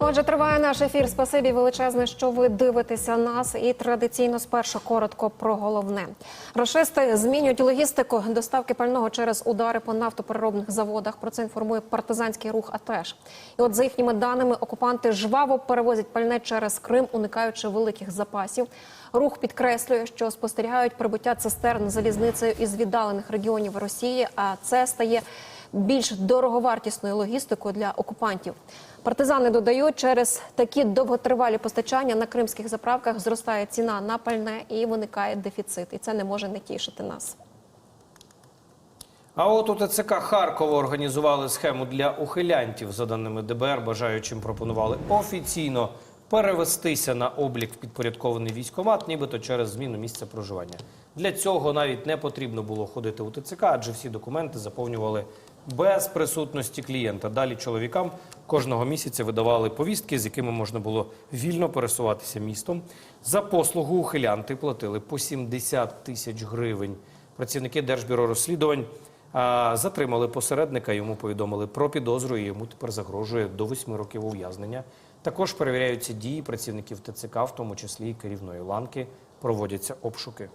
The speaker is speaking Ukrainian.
Отже, триває наш ефір. Спасибі величезне, що ви дивитеся нас. І традиційно спершу коротко про головне. Рашисти змінюють логістику доставки пального через удари по нафтопереробних заводах. Про це інформує партизанський рух. АТЕШ. І от за їхніми даними, окупанти жваво перевозять пальне через Крим, уникаючи великих запасів. Рух підкреслює, що спостерігають прибуття цистерн залізницею із віддалених регіонів Росії. А це стає більш дороговартісною логістикою для окупантів. Партизани додають, через такі довготривалі постачання на кримських заправках зростає ціна на пальне і виникає дефіцит. І це не може не тішити нас. А от у ТЦК Харкова організували схему для ухилянтів. За даними ДБР, бажаючим пропонували офіційно перевестися на облік в підпорядкований військомат, нібито через зміну місця проживання. Для цього навіть не потрібно було ходити у ТЦК, адже всі документи заповнювали без присутності клієнта. Далі чоловікам кожного місяця видавали повістки, з якими можна було вільно пересуватися містом. За послугу ухилянти платили по 70 тисяч гривень. Працівники Держбюро розслідувань затримали посередника. Йому повідомили про підозру. і Йому тепер загрожує до 8 років ув'язнення. Також перевіряються дії працівників ТЦК, в тому числі і керівної ланки. Проводяться обшуки.